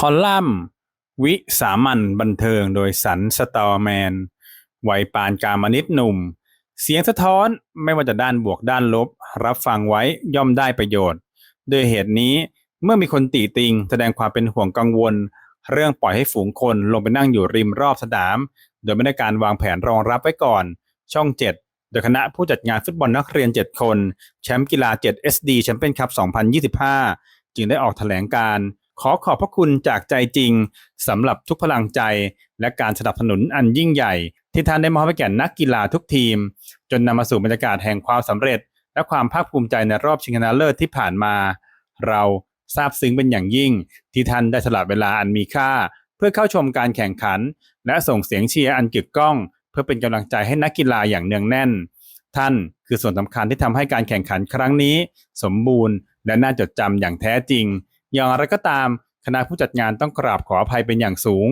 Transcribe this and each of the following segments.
คอลัมน์ วิสามัญบันเทิงโดยสันสตอร์แมนวัยปานกามนิดหนุ่ม เสียงสะท้อนไม่ว่าจะด้านบวกด้านลบ รับฟังไว้ย่อมได้ประโยชน์ด้วยเหตุนี้เมื่อมีคนตีติง แสดงความเป็นห่วงกังวล เรื่องปล่อยให้ฝูงคนลงไปนั่งอยู่ริมรอบสนาม โดยไม่ได้การวางแผนรองรับไว้ก่อน ช่อง 7 โดยคณะผู้จัดงานฟุตบอลนักเรียน 7 คน แชมป์กีฬา 7 SD แชมเปี้ยนคัพ 2025 จึงได้ออกแถลงการ ขอขอบพระคุณจากใจจริงสำหรับทุกพลังใจ และการสนับสนุนอันยิ่งใหญ่ ที่ท่านได้มอบให้แก่นักกีฬาทุกทีม จนนำมาสู่บรรยากาศแห่งความสำเร็จ และความภาคภูมิใจในรอบชิงชนะเลิศที่ผ่านมา เราซาบซึ้งเป็นอย่างยิ่ง ที่ท่านได้สละเวลาอันมีค่า เพื่อเข้าชมการแข่งขัน และส่งเสียงเชียร์อันกึกก้อง เพื่อเป็นกำลังใจให้นักกีฬาอย่างเนืองแน่น ท่านคือส่วนสำคัญที่ทำให้การแข่งขันครั้งนี้ สมบูรณ์ และน่าจดจำอย่างแท้จริง อย่างไรก็ตามคณะผู้จัดงานต้องกราบขออภัยเป็นอย่างสูง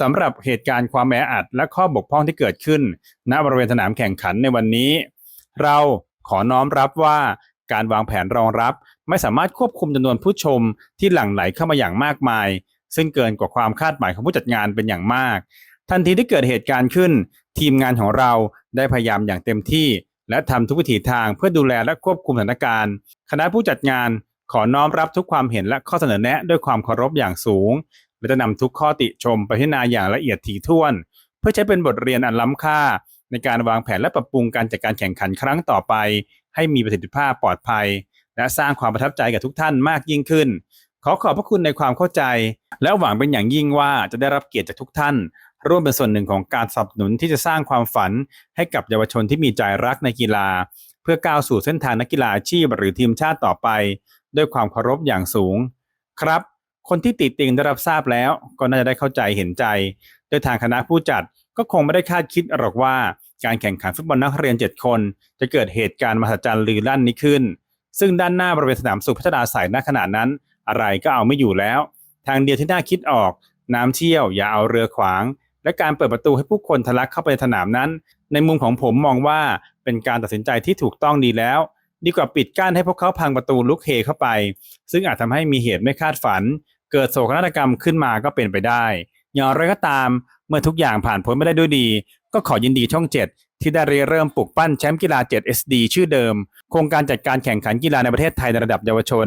สำหรับเหตุการณ์ความแออัดและข้อบกพร่องที่เกิดขึ้น ณบริเวณสนามแข่งขันในวันนี้ เราขอน้อมรับว่าการวางแผนรองรับ ไม่สามารถควบคุมจำนวนผู้ชมที่หลั่งไหลเข้ามาอย่างมากมาย ซึ่งเกินกว่าความคาดหมายของผู้จัดงานเป็นอย่างมาก ทันทีที่เกิดเหตุการณ์ขึ้น ทีมงานของเราได้พยายามอย่างเต็มที่ และทำทุกวิถีทางเพื่อดูแลและควบคุมสถานการณ์ คณะผู้จัดงาน ขอน้อมรับทุกความเห็นและข้อเสนอแนะด้วยความเคารพอย่างสูง และจะนำทุกข้อติชมไปพิจารณาอย่างละเอียดถี่ถ้วน เพื่อใช้เป็นบทเรียนอันล้ำค่า ในการวางแผนและปรับปรุงการจัดการแข่งขันครั้งต่อไป ให้มีประสิทธิภาพปลอดภัย และสร้างความประทับใจกับทุกท่านมากยิ่งขึ้น ขอขอบพระคุณในความเข้าใจ และหวังเป็นอย่างยิ่งว่าจะได้รับเกียรติจากทุกท่าน ร่วมเป็นส่วนหนึ่งของการสนับสนุนที่จะสร้างความฝัน ให้กับเยาวชนที่มีใจรักในกีฬา เพื่อก้าวสู่เส้นทางนักกีฬาอาชีพหรือทีมชาติต่อไป ด้วยความเคารพอย่างสูง ครับ คนที่ติดติงได้รับทราบแล้ว ก็น่าจะได้เข้าใจเห็นใจ โดยทางคณะผู้จัดก็คงไม่ได้คาดคิดหรอกว่าการแข่งขันฟุตบอลนักเรียน 7 คน จะเกิดเหตุการณ์มหัศจรรย์ลือลั่นนี้ขึ้น ซึ่งด้านหน้าบริเวณสนามสุขพัฒนาสายณขณะนั้น อะไรก็เอาไม่อยู่แล้ว ทางเดียวที่น่าคิดออก น้ำเชี่ยวอย่าเอาเรือขวาง และการเปิดประตูให้ผู้คนทะลักเข้าไปในสนามนั้น ในมุมของผมมองว่าเป็นการตัดสินใจที่ถูกต้องดีแล้ว ดีกว่าปิดกั้นให้พวกเขาพังประตูลุกเฮเข้าไป ซึ่งอาจทำให้มีเหตุไม่คาดฝัน เกิดโศกนาฏกรรมขึ้นมาก็เป็นไปได้ อย่างไรก็ตามเมื่อทุกอย่างผ่านพ้นไม่ได้ด้วยดี ก็ขอยินดีช่อง 7 ที่ได้เริ่มปลุกปั้นแชมป์กีฬา 7 SD ชื่อเดิม โครงการจัดการแข่งขันกีฬาในประเทศไทยในระดับเยาวชน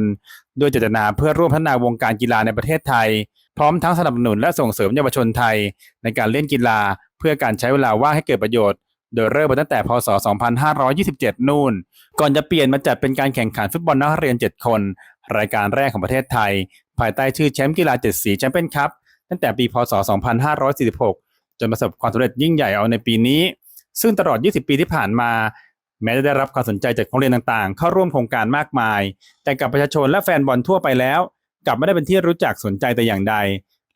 ด้วยเจตนาเพื่อร่วมพัฒนาวงการกีฬาในประเทศไทย พร้อมทั้งสนับสนุนและส่งเสริมเยาวชนไทย ในการเล่นกีฬา เพื่อการใช้เวลาว่างให้เกิดประโยชน์ โดยเริ่มมาตั้งแต่พศ 2527 นู่น ก่อนจะเปลี่ยนมาจัดเป็นการแข่งขันฟุตบอลนักเรียน 7 คน รายการแรกของประเทศไทย ภายใต้ชื่อแชมป์กีฬา7สีแชมเปี้ยนคัพตั้งแต่ปีพศ 2546 จนประสบความสำเร็จยิ่งใหญ่เอาในปีนี้ ซึ่งตลอด 20 ปีที่ผ่านมา แม้จะได้รับความสนใจจากโรงเรียนต่างๆ เข้าร่วมโครงการมากมาย แต่กับประชาชนและแฟนบอลทั่วไปแล้ว กลับไม่ได้เป็นที่รู้จักสนใจแต่อย่างใด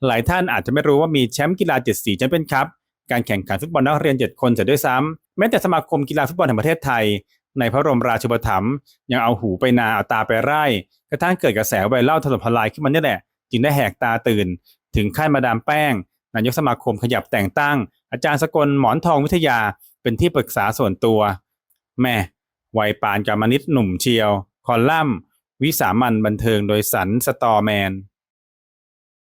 หลายท่านอาจจะไม่รู้ว่ามีแชมป์กีฬา7สีแชมเปี้ยนคัพ การแข่งขันฟุตบอลนักเรียน 7 คนเสียด้วยซ้ำแม้แต่สมาคมกีฬาฟุตบอลแห่งประเทศไทย ในพระบรมราชูปถัมภ์ยังเอาหูไปนาเอาตาไปไร่กระทั่งเกิดกระแสไวรัลถล่มทลายขึ้นมาเนี่ยแหละ จึงได้แหกตาตื่น ถึงขั้นมาดามแป้ง นายกสมาคมขยับแต่งตั้ง อาจารย์สกลหมอนทองวิทยาเป็นที่ปรึกษาส่วนตัวแม่วัยปานกามนิดหนุ่มเชียว คอลัมน์วิสามันบันเทิงโดยสันสตอแมน